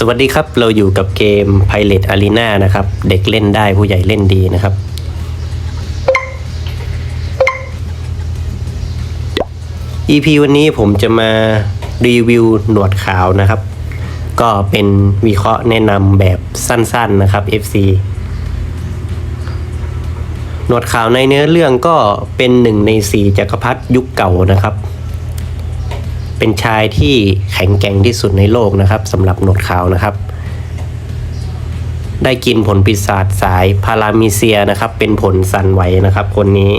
สวัสดีครับ เราอยู่กับเกม Pilot Arena นะครับ เด็กเล่นได้ผู้ใหญ่เล่นดีนะครับ EP วันนี้ผมจะมารีวิวหนวดขาวนะครับ ก็เป็นวิเคราะห์แนะนำแบบสั้นๆนะครับ FC หนวดขาวในเนื้อเรื่องก็เป็นหนึ่งในสี่จักรพรรดิยุคเก่านะครับ เป็นชายที่แข็งแกร่งที่สุดในโลกนะครับสำหรับหนวดขาวนะครับ ได้กินผลปีศาจสายพารามิเซียนะครับ เป็นผลสั่นไหวนะครับ คนนี้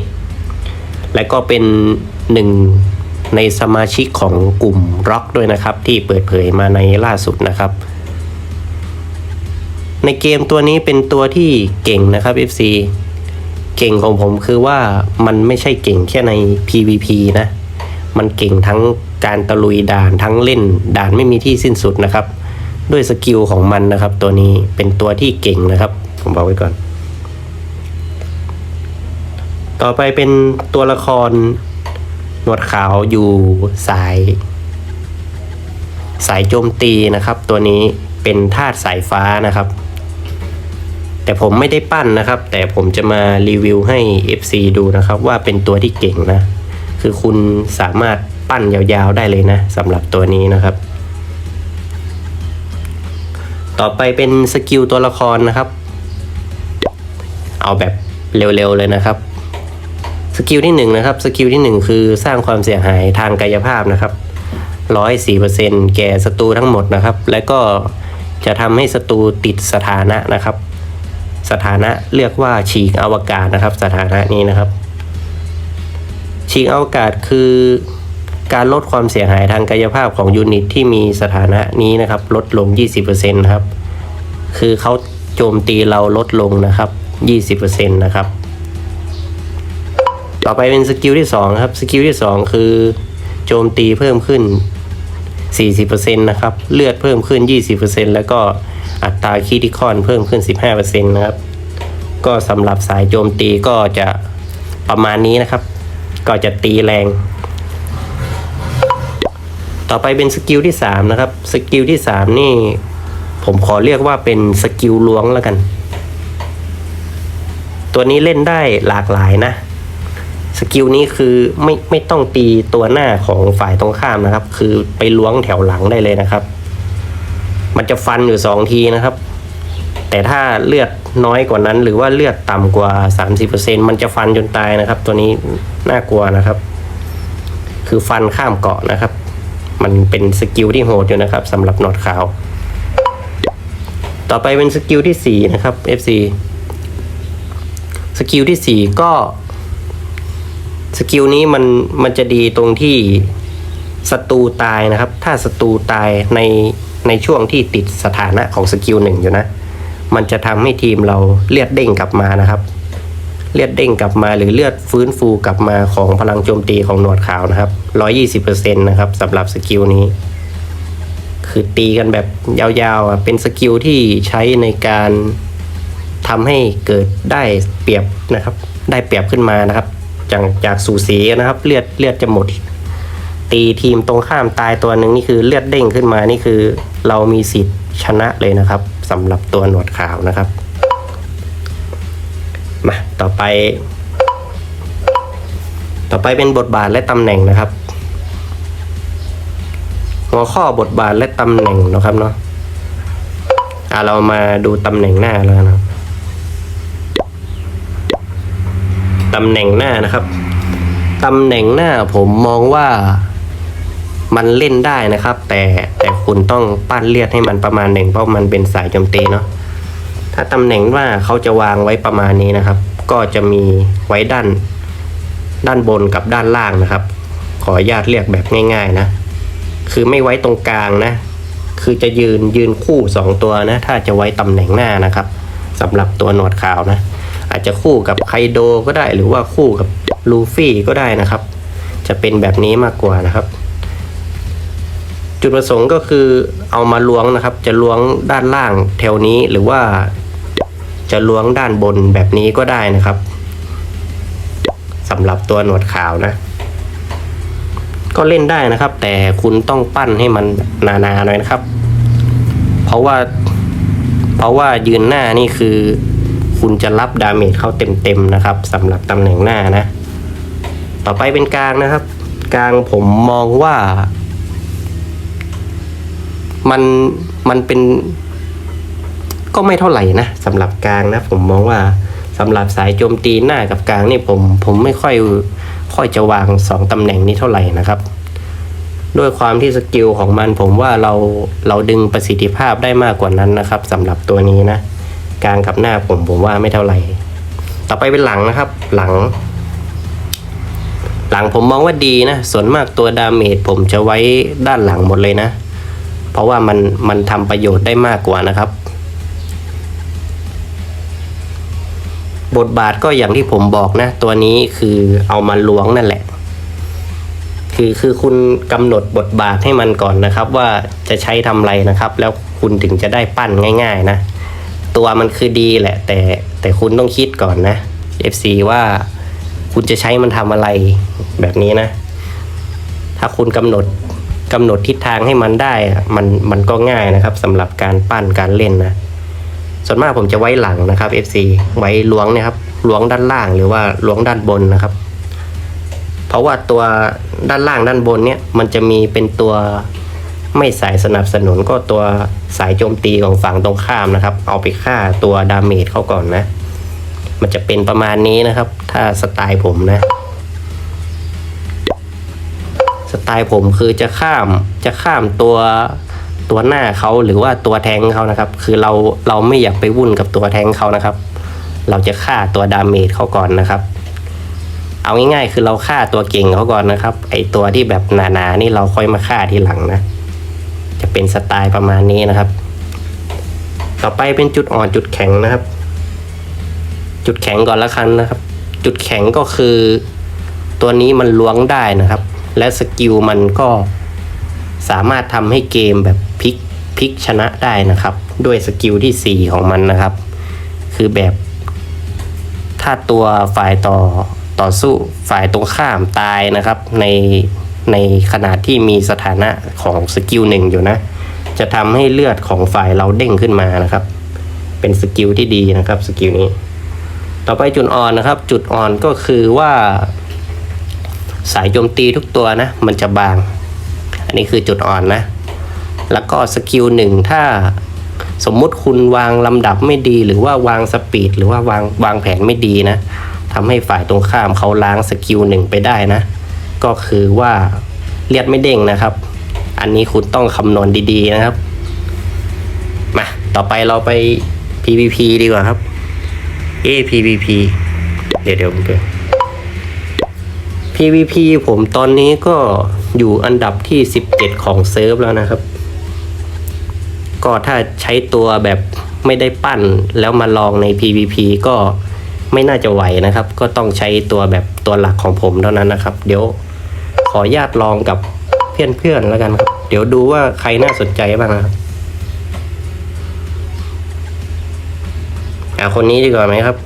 และก็เป็นหนึ่งในสมาชิกของกลุ่มร็อกด้วยนะครับ ที่เปิดเผยมาในล่าสุดนะครับ ในเกมตัวนี้เป็นตัวที่เก่งนะครับ FC เก่งของผมคือว่ามันไม่ใช่เก่งแค่ใน PVP นะ มันเก่งทั้ง การตะลุยด่านทั้งเล่นด่านไม่มีที่สิ้นสุดนะครับ ด้วยสกิลของมันนะครับ ตัวนี้เป็นตัวที่เก่งนะครับ ผมบอกไว้ก่อน ต่อไปเป็นตัวละครหนวดขาวอยู่สาย สายโจมตีนะครับ ตัวนี้เป็นธาตุสายฟ้านะครับ แต่ผมไม่ได้ปั้นนะครับ แต่ผมจะมารีวิวให้ FC ดูนะครับ ว่าเป็นตัวที่เก่งนะ คือคุณสามารถ ปั้นยาวๆได้เลยนะสำหรับตัวนี้นะครับ ต่อไปเป็นสกิลตัวละครนะครับ เอาแบบเร็วๆเลยนะครับ สกิลที่หนึ่งนะครับสกิลที่หนึ่งคือสร้างความเสียหายทางกายภาพนะครับร้อยสี่เปอร์เซ็นแก่ศัตรูทั้งหมดนะครับ และก็จะทำให้ศัตรูติดสถานะนะครับ สถานะเรียกว่าฉีกอวกาศนะครับ สถานะนี้นะครับ ฉีกอวกาศคือ การลดความเสียหายทางกายภาพของยูนิตที่มีสถานะนี้นะครับ ลดลง 20%นะครับ คือเขาโจมตีเราลดลงนะครับ 20%นะครับ ต่อไปเป็นสกิลที่ 2 ครับ สกิลที่ 2 คือ โจมตีเพิ่มขึ้น 40%นะครับ เลือดเพิ่มขึ้น 20%แล้วก็อัตราคีติคอนเพิ่มขึ้น 15%นะครับ ก็สำหรับสายโจมตีก็จะประมาณนี้นะครับ ก็จะตีแรง ต่อไปเป็นสกิลที่สามนะครับสกิลที่สามนี่ ผมขอเรียกว่าเป็นสกิลล้วงแล้วกัน ตัวนี้เล่นได้หลากหลายนะสกิลนี้คือไม่ไม่ต้องตีตัวหน้าของฝ่ายตรงข้ามนะครับ คือไปล้วงแถวหลังได้เลยนะครับ มันจะฟันอยู่สองทีนะครับ แต่ถ้าเลือดน้อยกว่านั้น หรือว่าเลือดต่ำกว่า 30%มันจะฟันจนตายนะครับ ตัวนี้น่ากลัวนะครับ คือฟันข้ามเกาะนะครับ มันเป็นสกิลที่โหดอยู่นะครับสำหรับหนอดขาว ต่อไปเป็นสกิลที่สี่นะครับ FC สกิลที่สี่ก็สกิลนี้มันมันจะดีตรงที่ศัตรูตายนะครับ ถ้าศัตรูตายในในช่วงที่ติดสถานะของสกิลหนึ่งอยู่นะ มันจะทำให้ทีมเราเลือดเด้งกลับมานะครับ เลือดเด้งกลับมาหรือเลือดฟื้นฟูกลับมาของพลังโจมตีของหนวดขาวนะครับร้อยี่สิบเปอร์เซ็นต์นะครับสำหรับสกิลนี้ คือตีกันแบบยาวๆเป็นสกิลที่ใช้ในการทำให้เกิดได้เปรียบนะครับ ได้เปรียบขึ้นมานะครับ จากจากสูสีนะครับ เลือดเลือดจะหมด ตีทีมตรงข้ามตายตัวหนึ่งนี่คือเลือดเด้งขึ้นมานี่คือ เรามีสิทธิ์ชนะเลยนะครับสำหรับตัวหนวดขาวนะครับ มาต่อไป ต่อไปเป็นบทบาทและตำแหน่งนะครับ หัวข้อบทบาทและตำแหน่งนะครับเนาะอะเรามาดูตำแหน่งหน้าแล้วนะครับตำแหน่งหน้านะครับ ตำแหน่งหน้าผมมองว่ามันเล่นได้นะครับ แต่แต่คุณต้องปั้นเลียดให้มันประมาณหนึ่งเพราะมันเป็นสายโจมตีเนาะ ถ้าตำแหน่งว่าเขาจะวางไว้ประมาณนี้นะครับ ก็จะมีไว้ด้านด้านบนกับด้านล่างนะครับ ขออนุญาตเรียกแบบง่าย ๆนะ คือไม่ไว้ตรงกลางนะ คือจะยืนยืนคู่สองตัวนะ ถ้าจะไว้ตำแหน่งหน้านะครับสำหรับตัวหนวดขาวนะ อาจจะคู่กับไคโดก็ได้หรือว่าคู่กับลูฟี่ก็ได้นะครับ จะเป็นแบบนี้มากกว่านะครับ จุดประสงค์ก็คือเอามาล้วงนะครับ จะล้วงด้านล่างแถวนี้หรือว่า จะล้วงด้านบนแบบนี้ก็ได้นะครับสำหรับตัวหนวดขาวนะ ก็เล่นได้นะครับ แต่คุณต้องปั้นให้มันหนาหน่อยนะครับ เพราะว่า เพราะว่ายืนหน้านี่คือ คุณจะรับดาเมจเข้าเต็มๆนะครับสำหรับตำแหน่งหน้านะ ต่อไปเป็นกลางนะครับ กลางผมมองว่า มันมันเป็น ก็ไม่เท่าไหร่นะสำหรับกลางนะ ผมมองว่าสำหรับสายโจมตีหน้ากับกลางนี่ผมผมไม่ค่อยค่อยจะวางสองตำแหน่งนี้เท่าไหร่นะครับด้วยความที่สกิลของมันผมว่าเราเราดึงประสิทธิภาพได้มากกว่านั้นนะครับสำหรับตัวนี้นะกลางกับหน้าผมผมว่าไม่เท่าไหร่ ต่อไปเป็นหลังนะครับ หลัง หลังผมมองว่าดีนะส่วนมากตัวดาเมจผมจะไว้ด้านหลังหมดเลยนะ เพราะว่ามันมันทำประโยชน์ได้มากกว่านะครับ บทบาทก็อย่างที่ผมบอกนะ ตัวนี้คือเอามาล้วงนั่นแหละ คือคือคุณกำหนดบทบาทให้มันก่อนนะครับ ว่าจะใช้ทำอะไรนะครับ แล้วคุณถึงจะได้ปั้นง่าย ๆ นะ ตัวมันคือดีแหละ แต่แต่คุณต้องคิดก่อนนะ FC ว่าคุณจะใช้มันทำอะไรแบบนี้นะ ถ้าคุณกำหนดกำหนดทิศทางให้มันได้ มันมันก็ง่ายนะครับสำหรับการปั้นการเล่นนะ ส่วนมากผมจะไว้หลังนะครับ FC ไว้ล้วงเนะครับล้วงด้านล่างหรือว่าล้วงด้านบนนะครับ เพราะว่าตัวด้านล่างด้านบนเนี่ยมันจะมีเป็นตัวไม่สายสนับสนุนก็ตัวสายโจมตีของฝั่งตรงข้ามนะครับ เอาไปฆ่าตัวดาเมจเขาก่อนนะ มันจะเป็นประมาณนี้นะครับ ถ้าสไตล์ผมนะ สไตล์ผมคือจะข้ามจะข้ามตัว ตัวหน้าเขาหรือว่าตัวแทงเขานะครับ คือเราเราไม่อยากไปวุ่นกับตัวแทงเขานะครับ เราจะฆ่าตัวดาเมจเขาก่อนนะครับ เอาง่ายๆ คือเราฆ่าตัวเก่งเขาก่อนนะครับ ไอตัวที่แบบหนาๆนี่เราค่อยมาฆ่าทีหลังนะ จะเป็นสไตล์ประมาณนี้นะครับ ต่อไปเป็นจุดอ่อนจุดแข็งนะครับ จุดแข็งก่อนละกันนะครับ จุดแข็งก็คือ ตัวนี้มันล้วงได้นะครับ และสกิลมันก็สามารถทำให้เกมแบบ พลิกพลิกชนะได้นะครับ ด้วยสกิลที่ 4 ของมันนะครับ คือแบบถ้าตัวฝ่ายต่อต่อสู้ฝ่ายตรงข้ามตายนะครับ ในในขณะที่มีสถานะของสกิลหนึ่งอยู่นะ จะทำให้เลือดของฝ่ายเราเด้งขึ้นมานะครับ เป็นสกิลที่ดีนะครับสกิลนี้ ต่อไปจุดอ่อนนะครับ จุดอ่อนก็คือว่าสายโจมตีทุกตัวนะ มันจะบาง อันนี้คือจุดอ่อนนะ แล้วก็สกิลหนึ่งถ้าสมมุติคุณวางลำดับไม่ดี หรือว่าวางสปีดหรือว่าวางวางแผนไม่ดีนะทำให้ฝ่ายตรงข้ามเขาล้างสกิลหนึ่งไปได้นะ ก็คือว่าเลียดไม่เด้งนะครับ อันนี้คุณต้องคำนวณดีๆนะครับ มา ต่อไปเราไป PVP ดีกว่าครับเอ PVP เดี๋ยวเดี๋ยวผมเกิ PVP ผมตอนนี้ก็อยู่อันดับที่ 17 ของเซิร์ฟแล้วนะครับ ก็ถ้าใช้ตัวแบบไม่ได้ปั้นแล้วมาลองใน PVP ก็ไม่น่าจะไหวนะครับ ก็ต้องใช้ตัวแบบตัวหลักของผมเท่านั้นนะครับ เดี๋ยวขอญาตลองกับเพื่อนๆแล้วกันครับ เดี๋ยวดูว่าใครน่าสนใจบ้างนะครับอ่าคนนี้ดีกว่าไหมครับ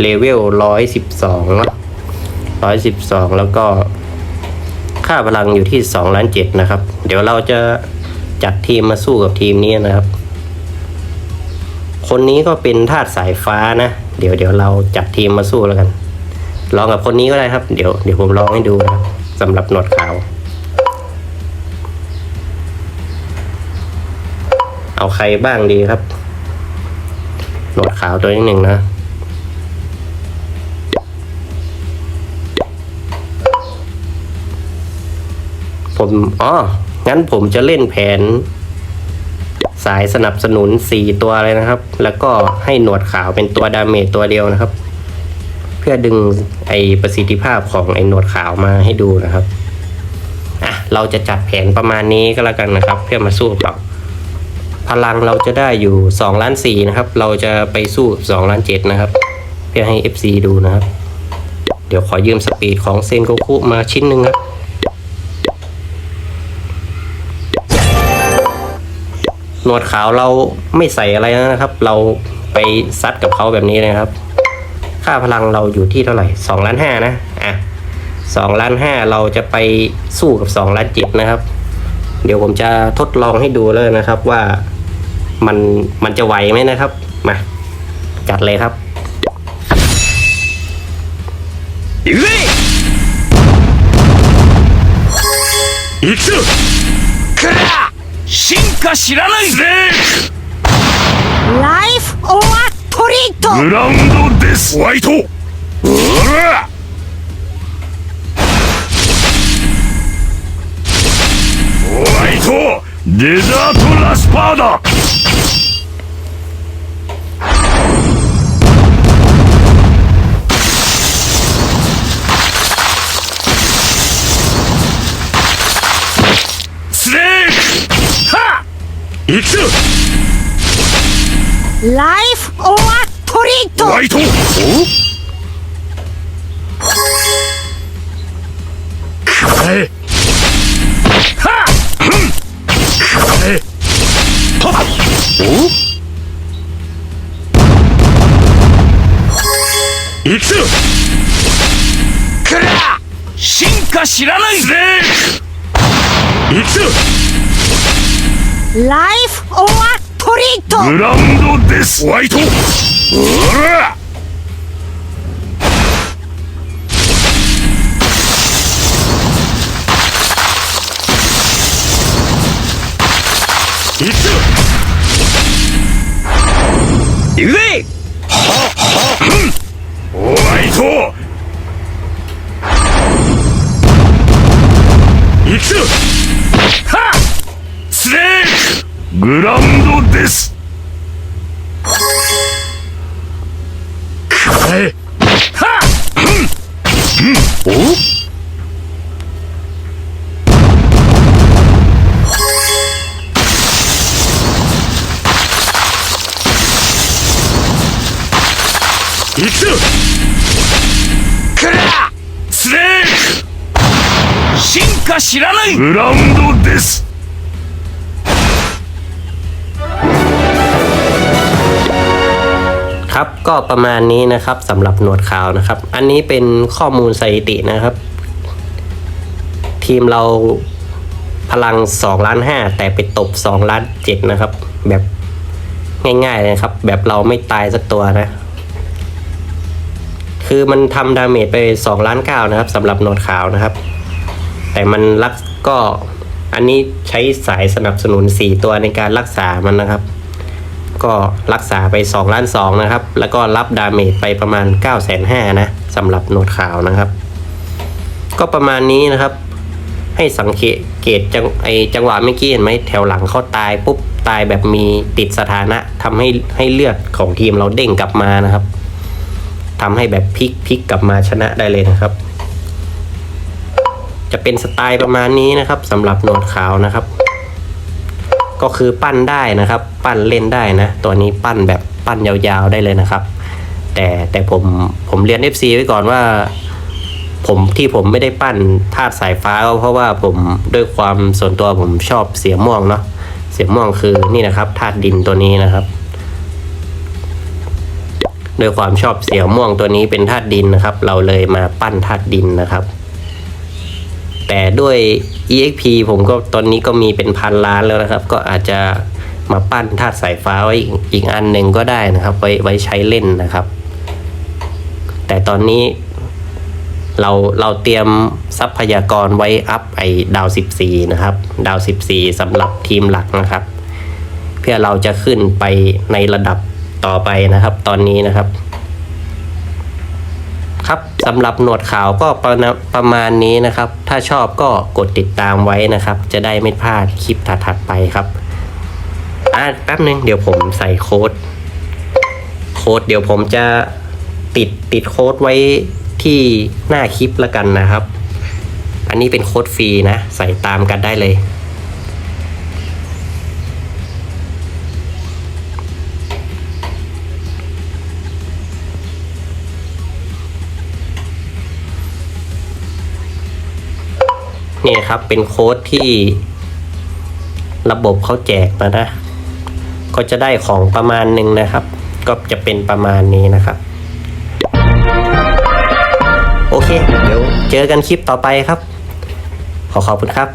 เลเวลร้อยสิบสองร้อยสิบสองแล้วก็ค่าพลังอยู่ที่สองล้านเจ็ดนะครับ เดี๋ยวเราจะ จัดทีมมาสู้กับทีมนี้นะครับ คนนี้ก็เป็นธาตุสายฟ้านะ เดี๋ยวเดี๋ยวเราจัดทีมมาสู้แล้วกันลองกับคนนี้ก็ได้ครับ เดี๋ยวเดี๋ยวผมลองให้ดูนะสำหรับหนวดขาว เอาใครบ้างดีครับ หนวดขาวตัวนี้หนึ่งนะผมอ๋อ งั้นผมจะเล่นแผน สายสนับสนุนสี่ตัวเลยนะครับ แล้วก็ให้หนวดขาวเป็นตัวดาเมจตัวเดียวนะครับ เพื่อดึงไอประสิทธิภาพของไอหนวดขาวมาให้ดูนะครับอะเราจะจัดแผนประมาณนี้ก็แล้วกันนะครับ เพื่อมาสู้กับพลังเราจะได้อยู่สองล้านสี่นะครับ เราจะไปสู้สองล้านเจ็ดนะครับ เพื่อให้ FC ดูนะครับ เดี๋ยวขอยืมสปีดของเซนโกคุมาชิ้นหนึ่งครับ หนวดขาวเราไม่ใส่อะไรนะครับ เราไปซัดกับเขาแบบนี้นะครับ ค่าพลังเราอยู่ที่เท่าไหร่สองล้านห้านะอะสองล้านห้าเราจะไปสู้กับสองล้านเจ็ดนะครับ เดี๋ยวผมจะทดลองให้ดูเลยนะครับว่ามันมันจะไหวไหมนะครับ มา จัดเลยครับอีกสุด 進化知らないぜ。ライフオアトリートグラウンドです。ホワイト。ホワイト。デザートラスパーだ行く。ぞライフオアトリートホワイトお？くらえはっく。らえはっお行くぞくら進化知らない。ぜ行く。ぞライフオアトリートグラウンドですホワイトうら行くぞ行くぜははふんホワイト行くぞはっグラウンドです。くらえはっ！ふん。うん。お？行くぞ！くらスネーク！進化知らない！グラウンドです ครับก็ประมาณนี้นะครับสำหรับหนวดขาวนะครับ อันนี้เป็นข้อมูลสถิตินะครับ ทีมเราพลัง2ล้าน5แต่ไปตบ2ล้าน7นะครับ แบบง่ายๆเลยนะครับ แบบเราไม่ตายสักตัวนะ คือมันทำดาเมจไป2ล้าน9นะครับสำหรับหนวดขาวนะครับ แต่มันรักก็อันนี้ใช้สายสนับสนุน 4 ตัวในการรักษามันนะครับ ก็รักษาไป2ล้าน2นะครับ แล้วก็รับดาเมจไปประมาณ 9 5 0 0 0นะสำหรับโหนดขาวนะครับ ก็ประมาณนี้นะครับ ให้สังเกตเกตจังไอจังหวะเมื่อกี้เห็นไหมแถวหลังเขาตายปุ๊บตายแบบมีติดสถานะทำให้ให้เลือดของทีมเราเด้งกลับมานะครับทำให้แบบพลิกพลิกกลับมาชนะได้เลยนะครับ จะเป็นสไตล์ประมาณนี้นะครับสำหรับโหนดขาวนะครับ ก็คือปั้นได้นะครับ ปั้นเล่นได้นะ ตัวนี้ปั้นแบบปั้นยาวๆได้เลยนะครับ แต่แต่ผมผมเรียน FC ไว้ก่อนว่า ผมที่ผมไม่ได้ปั้นธาตุสายฟ้าเพราะว่าผมด้วยความส่วนตัวผมชอบเสียม่วงเนาะเสียม่วงคือนี่นะครับธาตุดินตัวนี้นะครับด้วยความชอบเสียม่วงตัวนี้เป็นธาตุดินนะครับ เราเลยมาปั้นธาตุดินนะครับ แต่ด้วย EXP ผมก็ตอนนี้ก็มีเป็นพันล้านแล้วนะครับ ก็อาจจะมาปั้นธาตุสายฟ้าไว้อีกอันหนึ่งก็ได้นะครับ ไว้ไว้ใช้เล่นนะครับ แต่ตอนนี้เราเราเตรียมทรัพยากรไว้อัพไอดาว 14 นะครับ ดาว 14สำหรับทีมหลักนะครับ เพื่อเราจะขึ้นไปในระดับต่อไปนะครับ ตอนนี้นะครับ ครับสำหรับหนวดขาวก็ประมาณประมาณนี้นะครับ ถ้าชอบก็กดติดตามไว้นะครับ จะได้ไม่พลาดคลิปถัดๆไปครับอะแป๊บนึงเดี๋ยวผมใส่โค้ด โค้ดเดี๋ยวผมจะติดติดโค้ดไว้ที่หน้าคลิปแล้วกันนะครับ อันนี้เป็นโค้ดฟรีนะ ใส่ตามกันได้เลย นี่ครับเป็นโค้ดที่ระบบเขาแจกมานะ ก็จะได้ของประมาณหนึ่งนะครับ ก็จะเป็นประมาณนี้นะครับ โอเค เดี๋ยวเจอกันคลิปต่อไปครับ ขอขอบคุณครับ